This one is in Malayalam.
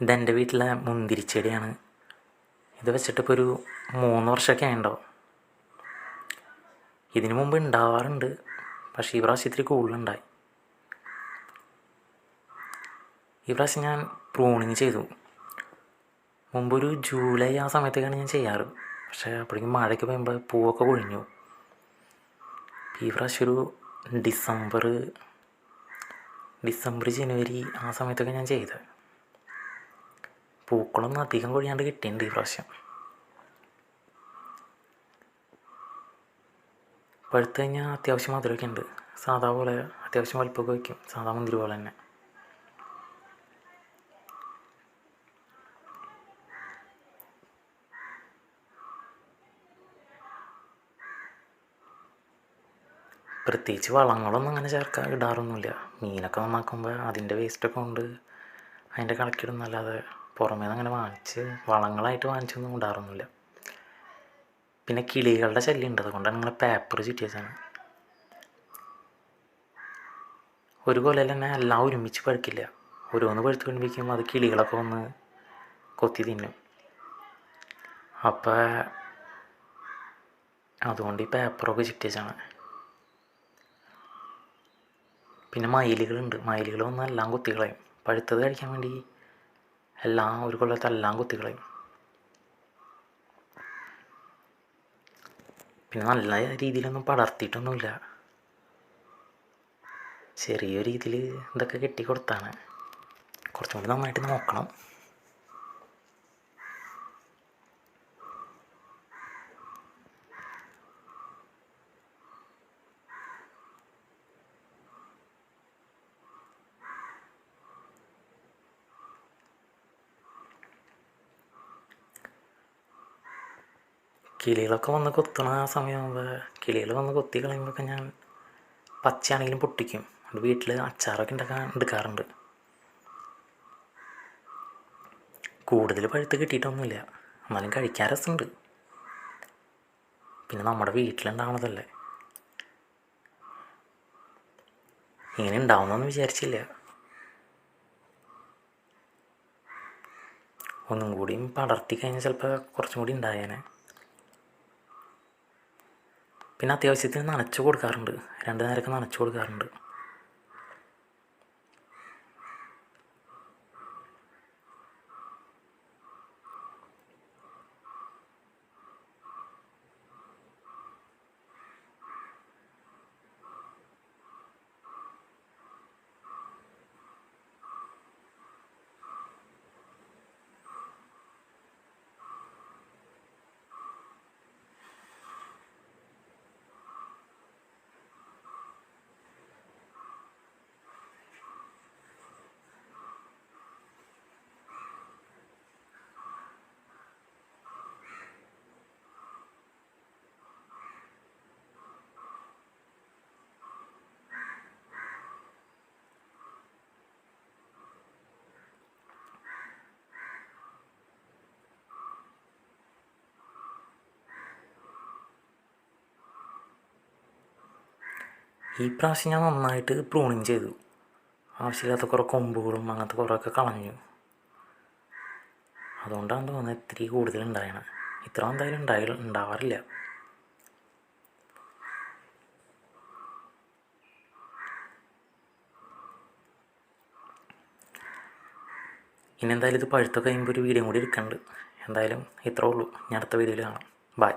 ഇതെന്റെ വീട്ടിലെ മുന്തിരിച്ചെടിയാണ്. ഇത് വെച്ചിട്ടിപ്പോൾ ഒരു മൂന്ന് വർഷമൊക്കെ ആയിട്ടുണ്ടാവും. ഇതിനു മുമ്പ് ഉണ്ടാവാറുണ്ട് പക്ഷേ ഈ പ്രാവശ്യം ഇത്തിരി കൂടുതലുണ്ടായി. ഈ പ്രാവശ്യം ഞാൻ പ്രൂണിങ് ചെയ്തു. മുമ്പൊരു ജൂലൈ ആ സമയത്തൊക്കെയാണ് ഞാൻ ചെയ്യാറ്. പക്ഷേ അപ്പോഴേക്കും മഴയ്ക്ക് പെയ്യുമ്പോൾ പൂവൊക്കെ കൊഴിഞ്ഞു. ഈ പ്രാവശ്യം ഒരു ഡിസംബർ ഡിസംബർ ജനുവരി ആ സമയത്തൊക്കെ ഞാൻ ചെയ്തത്. പൂക്കളൊന്നും അധികം കൊഴിയാണ്ട് കിട്ടിയിട്ടുണ്ട് ഈ പ്രാവശ്യം. പഴുത്ത് കഴിഞ്ഞാൽ അത്യാവശ്യം മധുരമൊക്കെ ഉണ്ട് സാധാ പോലെ അത്യാവശ്യം വലിപ്പമൊക്കെ വയ്ക്കും സാധാ മുന്തിരി പോലെ തന്നെ. പ്രത്യേകിച്ച് വളങ്ങളൊന്നും അങ്ങനെ ചേർക്കാൻ ഇടാറൊന്നുമില്ല മീനൊക്കെ നന്നാക്കുമ്പോൾ അതിന്റെ വേസ്റ്റൊക്കെ കൊണ്ട് അതിന്റെ കളക്കിടുന്നല്ലാതെ പുറമേ നിന്ന് അങ്ങനെ വാങ്ങിച്ച് വളങ്ങളായിട്ട് വാങ്ങിച്ചൊന്നും ഉണ്ടാറൊന്നുമില്ല പിന്നെ കിളികളുടെ ശല്യം ഉണ്ട് അതുകൊണ്ടാണ് ഇങ്ങനെ പേപ്പർ ചുറ്റിയതാണ് ഒരു കൊല്ലം തന്നെ എല്ലാം ഒരുമിച്ച് പഴുക്കില്ല. ഓരോന്ന് പഴുത്ത് കഴിയുമ്പോഴേക്കും അത് കിളികളൊക്കെ വന്ന് കൊത്തി തിന്നും. അപ്പം അതുകൊണ്ട് ഈ പേപ്പറൊക്കെ ചുറ്റി വെച്ചാണ് പിന്നെ മയിലുകളുണ്ട്. മയിലുകൾ വന്ന് എല്ലാം കുത്തികളയും പഴുത്തത് കഴിക്കാൻ വേണ്ടി എല്ലാം ഒരു കൊല്ലത്തെ എല്ലാം കുത്തികളയും പിന്നെ നല്ല രീതിയിലൊന്നും പടർത്തിയിട്ടൊന്നുമില്ല. ചെറിയ രീതിയിൽ ഇതൊക്കെ കെട്ടി കൊടുത്താണ് കുറച്ചും കൂടി നന്നായിട്ട് നോക്കണം. കിളികളൊക്കെ വന്ന് കൊത്തണ ആ സമയമാകുമ്പോൾ കിളികൾ വന്ന് കൊത്തി കളയുമ്പോഴൊക്കെ ഞാൻ പച്ചയാണെങ്കിലും പൊട്ടിക്കും. അത് വീട്ടിൽ അച്ചാറൊക്കെ ഉണ്ടാക്കാൻ എടുക്കാറുണ്ട്. കൂടുതൽ പഴുത്ത് കിട്ടിയിട്ടൊന്നുമില്ല. എന്നാലും കഴിക്കാൻ രസമുണ്ട്. പിന്നെ നമ്മുടെ വീട്ടിലുണ്ടാവണതല്ലേ. ഇങ്ങനെ ഉണ്ടാവുമെന്നൊന്നും വിചാരിച്ചില്ല. ഒന്നും കൂടിയും പടർത്തി കഴിഞ്ഞാൽ ചിലപ്പോൾ കുറച്ചും കൂടി ഉണ്ടായേനെ. പിന്നെ അത്യാവശ്യത്തിന് നനച്ചു കൊടുക്കാറുണ്ട്. രണ്ട് നേരമൊക്കെ നനച്ചു കൊടുക്കാറുണ്ട്. ഈ പ്രാവശ്യം ഞാൻ നന്നായിട്ട് പ്രൂണിങ് ചെയ്തു. ആവശ്യമില്ലാത്ത കുറേ കൊമ്പുകളും അങ്ങനത്തെ കുറേയൊക്കെ കളഞ്ഞു. അതുകൊണ്ടാണ് തോന്നുന്നത് ഇത്തിരി കൂടുതൽ ഉണ്ടായണ. ഇത്ര എന്തായാലും ഉണ്ടായി ഉണ്ടാവാറില്ല. ഇനി എന്തായാലും ഇത് പഴുത്തൊക്കെ കഴിയുമ്പോൾ ഒരു വീഡിയോ കൂടി എടുക്കുന്നുണ്ട് എന്തായാലും ഇത്രേ ഉള്ളൂ. ഞാൻ അടുത്ത വീഡിയോയിൽ കാണാം. ബൈ